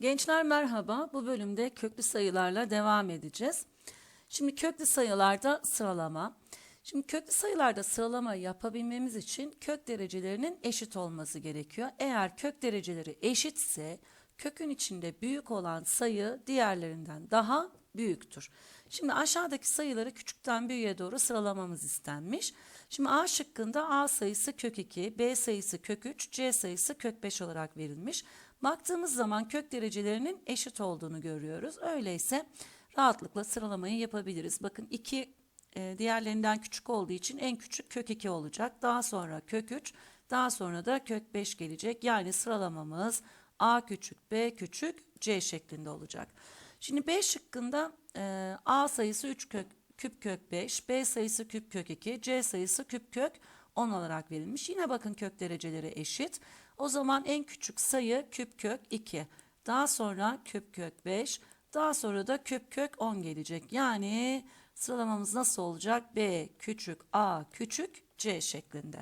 Gençler merhaba. Bu bölümde köklü sayılarla devam edeceğiz. Şimdi köklü sayılarda sıralama. Şimdi köklü sayılarda sıralama yapabilmemiz için kök derecelerinin eşit olması gerekiyor. Eğer kök dereceleri eşitse kökün içinde büyük olan sayı diğerlerinden daha büyüktür. Şimdi aşağıdaki sayıları küçükten büyüğe doğru sıralamamız istenmiş. Şimdi A şıkkında A sayısı kök 2, B sayısı kök 3, C sayısı kök 5 olarak verilmiş. Baktığımız zaman kök derecelerinin eşit olduğunu görüyoruz. Öyleyse rahatlıkla sıralamayı yapabiliriz. Bakın 2 e, diğerlerinden küçük olduğu için en küçük kök 2 olacak. Daha sonra kök 3, daha sonra da kök 5 gelecek. Yani sıralamamız A küçük, B küçük, C şeklinde olacak. Şimdi B şıkkında e, A sayısı 3 kök, küp kök 5, B sayısı küp kök 2, C sayısı küp kök 10 olarak verilmiş. Yine bakın kök dereceleri eşit. O zaman en küçük sayı küp kök 2. Daha sonra küp kök 5. Daha sonra da küp kök 10 gelecek. Yani sıralamamız nasıl olacak? B küçük A küçük C şeklinde.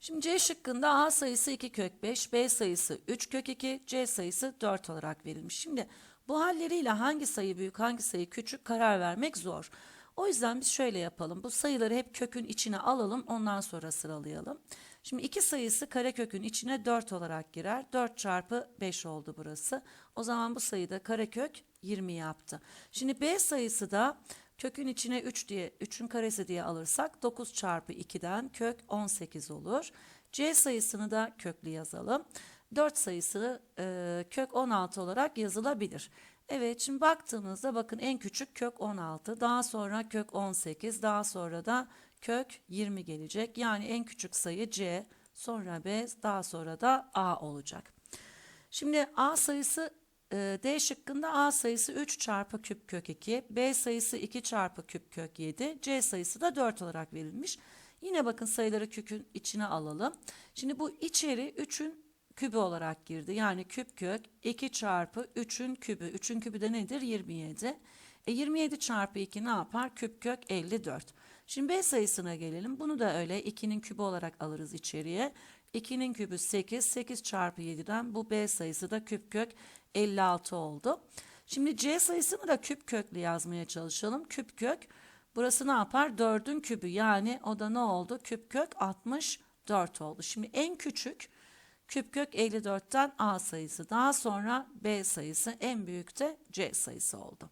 Şimdi C şıkkında A sayısı 2 kök 5, B sayısı 3 kök 2, C sayısı 4 olarak verilmiş. Şimdi bu halleriyle hangi sayı büyük hangi sayı küçük karar vermek zor. O yüzden biz şöyle yapalım. Bu sayıları hep kökün içine alalım ondan sonra sıralayalım. Şimdi 2 sayısı karekökün içine 4 olarak girer. 4 çarpı 5 oldu burası. O zaman bu sayıda karekök 20 yaptı. Şimdi B sayısı da kökün içine 3 diye 3'ün karesi diye alırsak 9 çarpı 2'den kök 18 olur. C sayısını da köklü yazalım. 4 sayısı e, kök 16 olarak yazılabilir. Evet şimdi baktığımızda bakın en küçük kök 16 daha sonra kök 18 daha sonra da kök 20 gelecek. Yani en küçük sayı C sonra B daha sonra da A olacak. Şimdi A sayısı e, D şıkkında A sayısı 3 çarpı küp kök 2, B sayısı 2 çarpı küp kök 7, C sayısı da 4 olarak verilmiş. Yine bakın sayıları kökün içine alalım. Şimdi bu içeri 3'ün kübü olarak girdi. Yani küp kök 2 çarpı 3'ün kübü. 3'ün kübü de nedir? 27. E 27 çarpı 2 ne yapar? Küp kök 54. Şimdi B sayısına gelelim. Bunu da öyle 2'nin kübü olarak alırız içeriye. 2'nin kübü 8. 8 çarpı 7'den bu B sayısı da küp kök 56 oldu. Şimdi C sayısını da küp köklü yazmaya çalışalım. Küp kök burası ne yapar? 4'ün kübü yani o da ne oldu? Küp kök 64 oldu. Şimdi en küçük küp kök 54'ten A sayısı daha sonra B sayısı en büyük de C sayısı oldu.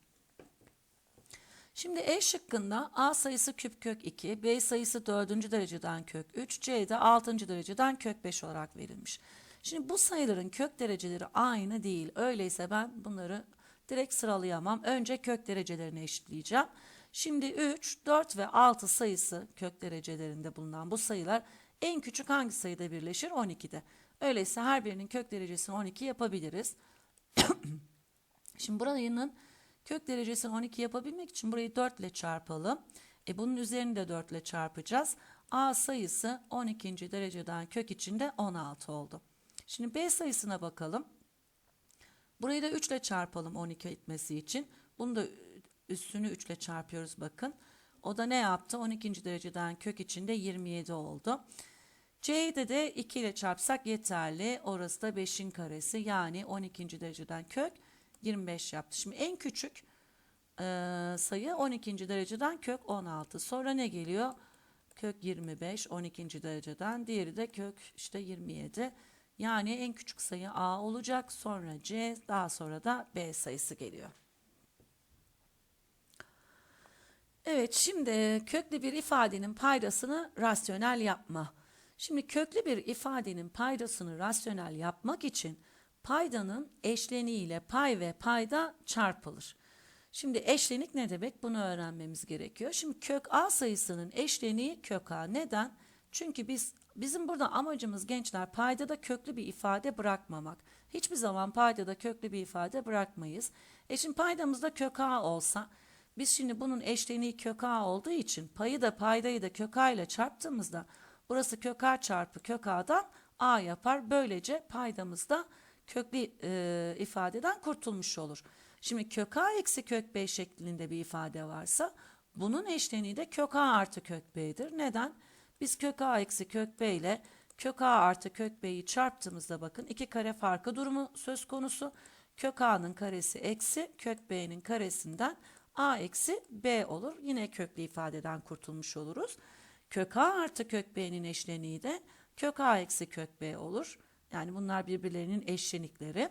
Şimdi E şıkkında A sayısı küp kök 2, B sayısı 4. dereceden kök 3, C de 6. dereceden kök 5 olarak verilmiş. Şimdi bu sayıların kök dereceleri aynı değil. Öyleyse ben bunları direkt sıralayamam. Önce kök derecelerini eşitleyeceğim. Şimdi 3, 4 ve 6 sayısı kök derecelerinde bulunan bu sayılar en küçük hangi sayıda birleşir? 12'de. Öyleyse her birinin kök derecesini 12 yapabiliriz. Şimdi buranın kök derecesini 12 yapabilmek için burayı 4 ile çarpalım. E bunun üzerini de 4 ile çarpacağız. A sayısı 12. dereceden kök içinde 16 oldu. Şimdi B sayısına bakalım. Burayı da 3 ile çarpalım 12 etmesi için. Bunu da üstünü 3 ile çarpıyoruz bakın. O da ne yaptı? 12. dereceden kök içinde 27 oldu. C'de de 2 ile çarpsak yeterli. Orası da 5'in karesi yani 12. dereceden kök 25 yaptı. Şimdi en küçük e, sayı 12. dereceden kök 16. Sonra ne geliyor? Kök 25 12. dereceden. Diğeri de kök işte 27. Yani en küçük sayı A olacak. Sonra C daha sonra da B sayısı geliyor. Evet şimdi köklü bir ifadenin paydasını rasyonel yapma. Şimdi köklü bir ifadenin paydasını rasyonel yapmak için paydanın eşleniğiyle pay ve payda çarpılır. Şimdi eşlenik ne demek? Bunu öğrenmemiz gerekiyor. Şimdi kök A sayısının eşleniği kök A. Neden? Çünkü biz bizim burada amacımız gençler paydada köklü bir ifade bırakmamak. Hiçbir zaman paydada köklü bir ifade bırakmayız. E şimdi paydamızda kök A olsa biz şimdi bunun eşleniği kök A olduğu için payı da paydayı da kök A ile çarptığımızda burası kök A çarpı kök A'dan A yapar. Böylece paydamızda köklü e, ifadeden kurtulmuş olur. Şimdi kök A eksi kök B şeklinde bir ifade varsa bunun eşleniği de kök A artı kök B'dir. Neden? Biz kök A eksi kök B ile Kök A artı kök B'yi çarptığımızda bakın iki kare farkı durumu söz konusu. Kök A'nın karesi eksi kök B'nin karesinden A eksi B olur. Yine köklü ifadeden kurtulmuş oluruz. Kök A artı kök B'nin eşleniği de kök A eksi kök B olur. Yani bunlar birbirlerinin eşlenikleri.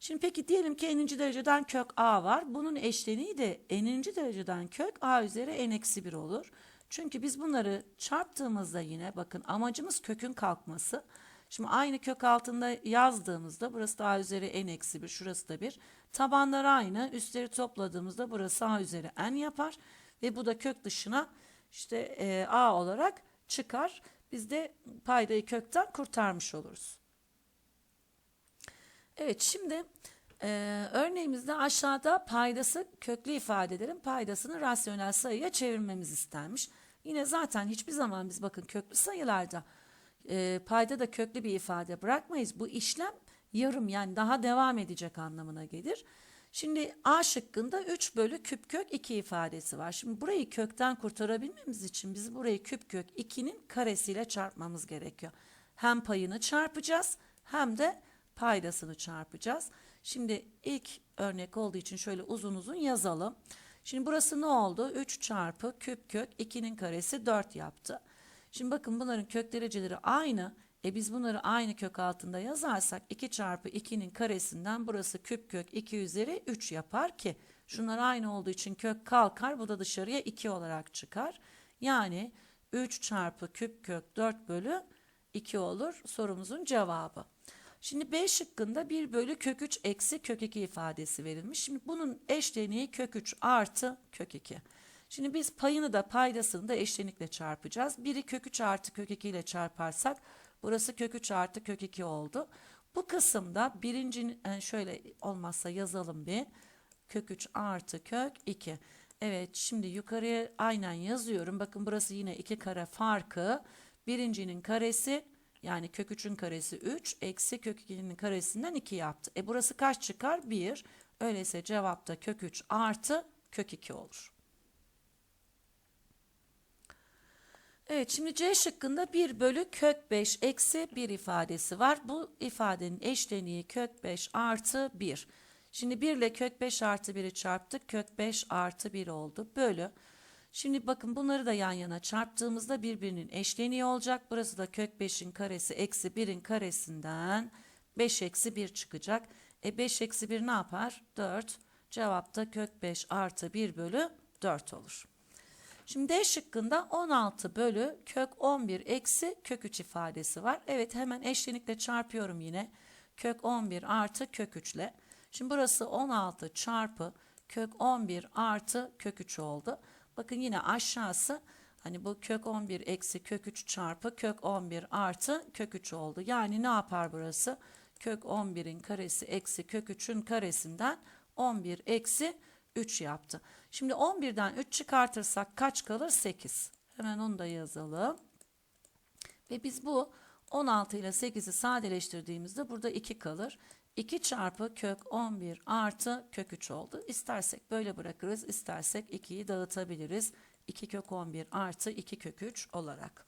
Şimdi peki diyelim ki n'inci dereceden kök A var. Bunun eşleniği de n'inci dereceden kök A üzeri n eksi 1 olur. Çünkü biz bunları çarptığımızda yine bakın amacımız kökün kalkması. Şimdi aynı kök altında yazdığımızda burası da a üzeri n eksi 1 şurası da 1. Tabanlar aynı üstleri topladığımızda burası a üzeri n yapar. Ve bu da kök dışına işte e, a olarak çıkar. Biz de paydayı kökten kurtarmış oluruz. Evet şimdi e, örneğimizde aşağıda paydası köklü ifadelerin paydasını rasyonel sayıya çevirmemiz istenmiş. Yine zaten hiçbir zaman biz bakın köklü sayılarda e, payda da köklü bir ifade bırakmayız. Bu işlem yarım yani daha devam edecek anlamına gelir. Şimdi A şıkkında 3 bölü küp kök 2 ifadesi var. Şimdi burayı kökten kurtarabilmemiz için biz burayı küp kök 2'nin karesiyle çarpmamız gerekiyor. Hem payını çarpacağız hem de paydasını çarpacağız. Şimdi ilk örnek olduğu için şöyle uzun uzun yazalım. Şimdi burası ne oldu? 3 çarpı küp kök 2'nin karesi 4 yaptı. Şimdi bakın bunların kök dereceleri aynı. E biz bunları aynı kök altında yazarsak 2 çarpı 2'nin karesinden burası küp kök 2 üzeri 3 yapar ki şunlar aynı olduğu için kök kalkar bu da dışarıya 2 olarak çıkar. Yani 3 çarpı küp kök 4 bölü 2 olur sorumuzun cevabı. Şimdi B şıkkında 1 bölü kök 3 eksi kök 2 ifadesi verilmiş. Şimdi bunun eşleniği kök 3 artı kök 2. Şimdi biz payını da paydasını da eşlenikle çarpacağız. Biri kök 3 artı kök 2 ile çarparsak burası kök 3 artı kök 2 oldu. Bu kısımda birincinin yani şöyle olmazsa yazalım bir. Kök 3 artı kök 2. Evet şimdi yukarıya aynen yazıyorum. Bakın burası yine iki kare farkı. Birincinin karesi yani kök 3'ün karesi 3 eksi kök 2'nin karesinden 2 yaptı. E burası kaç çıkar? 1. Öyleyse cevapta kök 3 artı kök 2 olur. Evet şimdi C şıkkında 1 bölü kök 5 eksi 1 ifadesi var. Bu ifadenin eşleniği kök 5 artı 1. Şimdi 1 ile kök 5 artı 1'i çarptık. Kök 5 artı 1 oldu. Bölü. Şimdi bakın bunları da yan yana çarptığımızda birbirinin eşleniği olacak. Burası da kök 5'in karesi eksi 1'in karesinden 5 eksi 1 çıkacak. E 5 eksi 1 ne yapar? 4. Cevapta kök 5 artı 1 bölü 4 olur. Şimdi D şıkkında 16 bölü kök 11 eksi kök 3 ifadesi var. Evet hemen eşlenikle çarpıyorum yine. Kök 11 artı kök 3 ile. Şimdi burası 16 çarpı kök 11 artı kök 3 oldu. Bakın yine aşağısı hani bu kök 11 eksi kök 3 çarpı kök 11 artı kök 3 oldu. Yani ne yapar burası? Kök 11'in karesi eksi kök 3'ün karesinden 11 eksi 3 yaptı. Şimdi 11'den 3 çıkartırsak kaç kalır? 8. Hemen onu da yazalım. Ve biz bu 16 ile 8'i sadeleştirdiğimizde burada 2 kalır. 2 çarpı kök 11 artı kök 3 oldu. İstersek böyle bırakırız, istersek 2'yi dağıtabiliriz. 2 kök 11 artı 2 kök 3 olarak.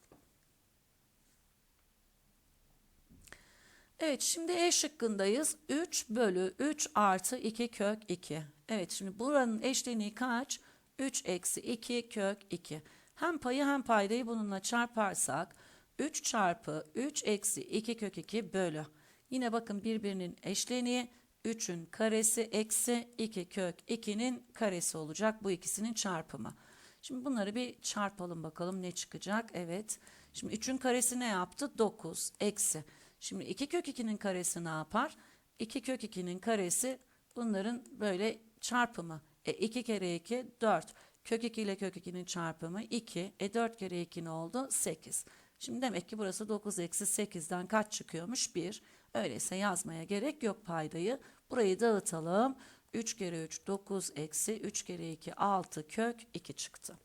Evet şimdi E şıkkındayız. 3 bölü 3 artı 2 kök 2. Evet şimdi buranın eşleniği kaç? 3 eksi 2 kök 2. Hem payı hem paydayı bununla çarparsak 3 çarpı 3 eksi 2 kök 2 bölü. Yine bakın birbirinin eşleniği 3'ün karesi eksi 2 kök 2'nin karesi olacak bu ikisinin çarpımı. Şimdi bunları bir çarpalım bakalım ne çıkacak. Evet. Şimdi 3'ün karesi ne yaptı? 9 eksi. Şimdi 2 kök 2'nin karesi ne yapar? 2 kök 2'nin karesi bunların böyle çarpımı. E 2 kere 2 4. Kök 2 ile kök 2'nin çarpımı 2. E 4 kere 2 ne oldu? 8. Şimdi demek ki burası 9 eksi 8'den kaç çıkıyormuş? 1. Öyleyse yazmaya gerek yok paydayı. Burayı dağıtalım. 3 kere 3 9 eksi 3 kere 2 6 kök 2 çıktı.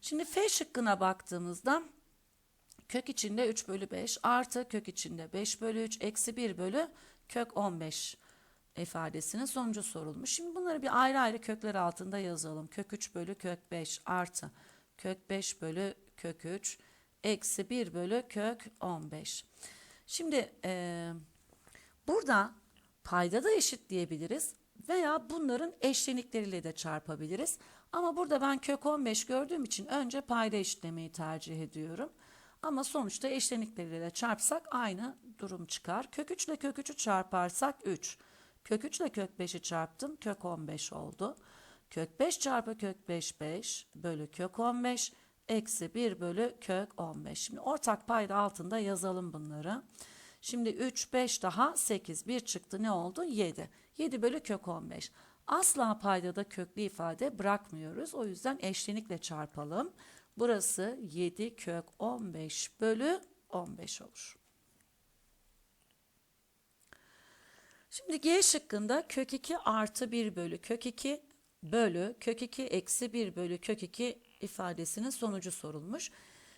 Şimdi F şıkkına baktığımızda kök içinde 3 bölü 5 artı kök içinde 5 bölü 3 eksi 1 bölü kök 15 ifadesinin sonucu sorulmuş. Şimdi bunları bir ayrı ayrı kökler altında yazalım. Kök 3 bölü kök 5 artı kök 5 bölü kök 3 eksi 1 bölü kök 15. Şimdi eee, burada payda da eşitleyebiliriz veya bunların eşlenikleriyle de çarpabiliriz. Ama burada ben kök 15 gördüğüm için önce payda eşitlemeyi tercih ediyorum. Ama sonuçta eşlenikleriyle de çarpsak aynı durum çıkar. Kök 3 ile kök 3'ü çarparsak 3. Kök 3 ile kök 5'i çarptım. Kök 15 oldu. Kök 5 çarpı kök 5 5 bölü kök 15 eksi 1 bölü kök 15. Şimdi ortak payda altında yazalım bunları. Şimdi 3, 5 daha 8. 1 çıktı ne oldu? 7. 7 bölü kök 15. Asla paydada köklü ifade bırakmıyoruz. O yüzden eşlenikle çarpalım. Burası 7 kök 15 bölü 15 olur. Şimdi G şıkkında kök 2 artı 1 bölü kök 2 bölü kök 2 eksi 1 bölü kök 2 ifadesinin sonucu sorulmuş.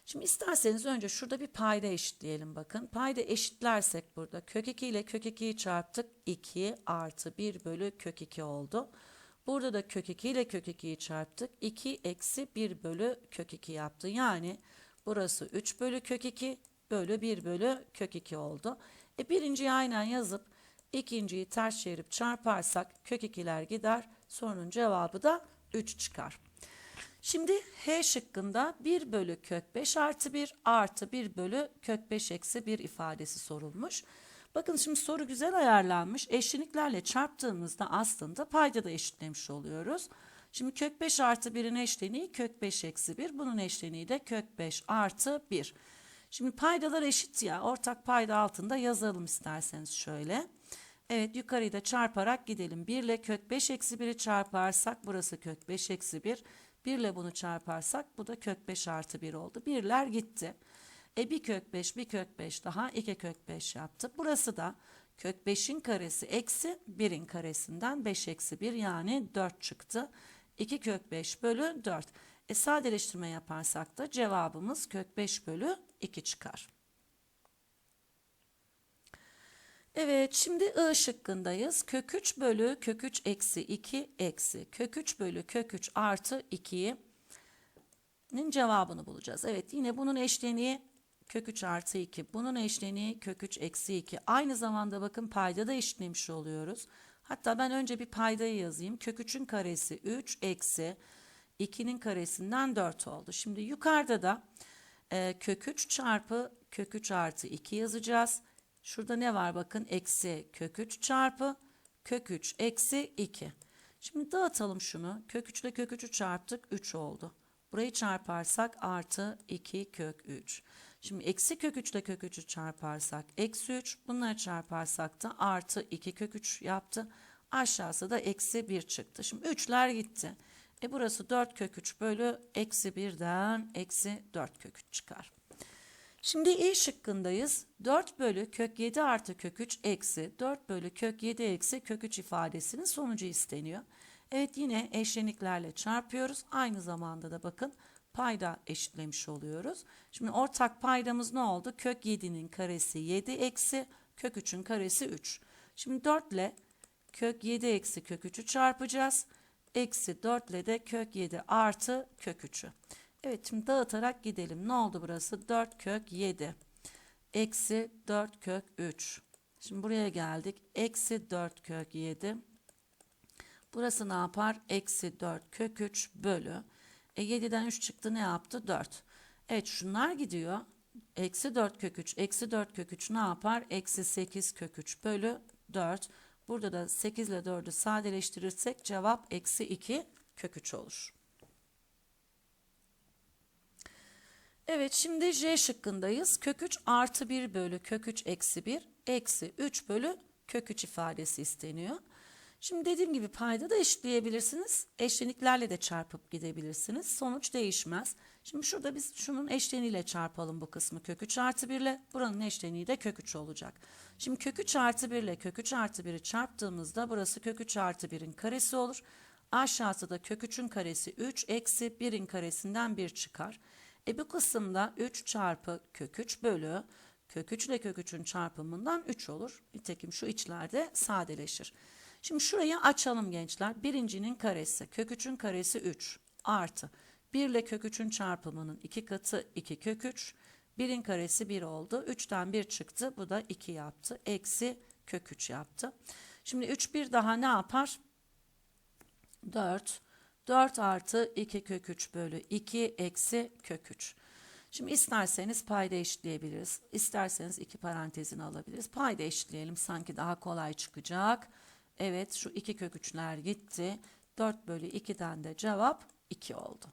Şimdi isterseniz önce şurada bir payda eşitleyelim bakın. Payda eşitlersek burada kök 2 ile kök 2'yi çarptık. 2 artı 1 bölü kök 2 oldu. Burada da kök 2 ile kök 2'yi çarptık. 2 eksi 1 bölü kök 2 yaptı. Yani burası 3 bölü kök 2 bölü 1 bölü kök 2 oldu. E birinciyi aynen yazıp ikinciyi ters çevirip çarparsak kök 2'ler gider. Sorunun cevabı da 3 çıkar. Şimdi H şıkkında 1 bölü kök 5 artı 1 artı 1 bölü kök 5 eksi 1 ifadesi sorulmuş. Bakın şimdi soru güzel ayarlanmış. Eşleniklerle çarptığımızda aslında payda da eşitlemiş oluyoruz. Şimdi kök 5 artı 1'in eşleniği kök 5 eksi 1. Bunun eşleniği de kök 5 artı 1. Şimdi paydalar eşit ya. Ortak payda altında yazalım isterseniz şöyle. Evet yukarıyı da çarparak gidelim. 1 ile kök 5 eksi 1'i çarparsak burası kök 5 eksi 1. 1 ile bunu çarparsak bu da kök 5 artı 1 oldu. Birler gitti. E bir kök 5 bir kök 5 daha 2 kök 5 yaptı. Burası da kök 5'in karesi eksi 1'in karesinden 5 eksi 1 yani 4 çıktı. 2 kök 5 bölü 4. E sadeleştirme yaparsak da cevabımız kök 5 bölü 2 çıkar. Evet şimdi I şıkkındayız. Kök 3 bölü kök 3 eksi 2 eksi kök 3 bölü kök 3 artı 2'nin cevabını bulacağız. Evet yine bunun eşleniği kök 3 artı 2. Bunun eşleniği kök 3 eksi 2. Aynı zamanda bakın payda da eşitlemiş oluyoruz. Hatta ben önce bir paydayı yazayım. Kök 3'ün karesi 3 eksi 2'nin karesinden 4 oldu. Şimdi yukarıda da e, kök 3 çarpı kök 3 artı 2 yazacağız. Şurada ne var bakın eksi kök 3 çarpı kök 3 eksi 2. Şimdi dağıtalım şunu. Kök 3 ile kök 3'ü çarptık 3 oldu. Burayı çarparsak artı 2 kök 3. Şimdi eksi kök 3 ile kök 3'ü çarparsak eksi 3. Bunları çarparsak da artı 2 kök 3 yaptı. Aşağısı da eksi 1 çıktı. Şimdi 3'ler gitti. E burası 4 kök 3 bölü eksi 1'den eksi 4 kök 3 çıkar. Şimdi i şıkkındayız. 4 bölü kök 7 artı kök 3 eksi 4 bölü kök 7 eksi kök 3 ifadesinin sonucu isteniyor. Evet yine eşleniklerle çarpıyoruz. Aynı zamanda da bakın payda eşitlemiş oluyoruz. Şimdi ortak paydamız ne oldu? Kök 7'nin karesi 7 eksi kök 3'ün karesi 3. Şimdi 4 ile kök 7 eksi kök 3'ü çarpacağız. Eksi 4 ile de kök 7 artı kök 3'ü. Evet şimdi dağıtarak gidelim. Ne oldu burası? 4 kök 7. Eksi 4 kök 3. Şimdi buraya geldik. Eksi 4 kök 7. Burası ne yapar? Eksi 4 kök 3 bölü. E 7'den 3 çıktı ne yaptı? 4. Evet şunlar gidiyor. Eksi 4 kök 3. Eksi 4 kök 3 ne yapar? Eksi 8 kök 3 bölü 4. Burada da 8 ile 4'ü sadeleştirirsek cevap eksi 2 kök 3 olur. Evet şimdi J şıkkındayız. Kök 3 artı 1 bölü kök 3 eksi 1 eksi 3 bölü kök 3 ifadesi isteniyor. Şimdi dediğim gibi payda da eşitleyebilirsiniz. Eşleniklerle de çarpıp gidebilirsiniz. Sonuç değişmez. Şimdi şurada biz şunun eşleniğiyle çarpalım bu kısmı. Kök 3 artı 1 ile buranın eşleniği de kök 3 olacak. Şimdi kök 3 artı 1 ile kök 3 artı 1'i çarptığımızda burası kök 3 artı 1'in karesi olur. Aşağısı da kök 3'ün karesi 3 eksi 1'in karesinden 1 çıkar. E bu kısımda 3 çarpı kök 3 bölü kök 3 ile kök 3'ün çarpımından 3 olur. Nitekim şu içlerde sadeleşir. Şimdi şurayı açalım gençler. Birincinin karesi kök 3'ün karesi 3 artı 1 ile kök 3'ün çarpımının 2 katı 2 kök 3 1'in karesi 1 oldu. 3'ten 1 çıktı. Bu da 2 yaptı. Eksi kök 3 yaptı. Şimdi 3 bir daha ne yapar? 4. 4 artı 2 kök 3 bölü 2 eksi kök 3. Şimdi isterseniz payda eşitleyebiliriz. İsterseniz iki parantezini alabiliriz. Payda eşitleyelim sanki daha kolay çıkacak. Evet şu 2 kök 3'ler gitti. 4 bölü 2'den de cevap 2 oldu.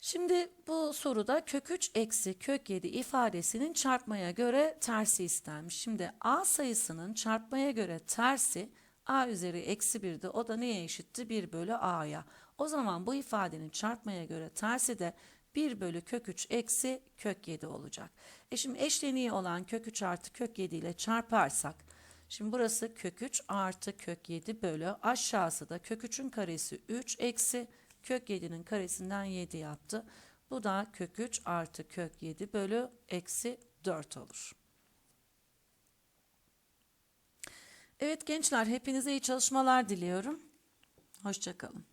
Şimdi bu soruda kök 3 eksi kök 7 ifadesinin çarpmaya göre tersi istenmiş. Şimdi a sayısının çarpmaya göre tersi a üzeri eksi 1'de o da neye eşitti? 1 bölü a'ya. O zaman bu ifadenin çarpmaya göre tersi de 1 bölü kök 3 eksi kök 7 olacak. E şimdi eşleniği olan kök 3 artı kök 7 ile çarparsak Şimdi burası kök 3 artı kök 7 bölü aşağısı da kök 3'ün karesi 3 eksi kök 7'nin karesinden 7 yaptı. Bu da kök 3 artı kök 7 bölü eksi 4 olur. Evet gençler hepinize iyi çalışmalar diliyorum. Hoşçakalın.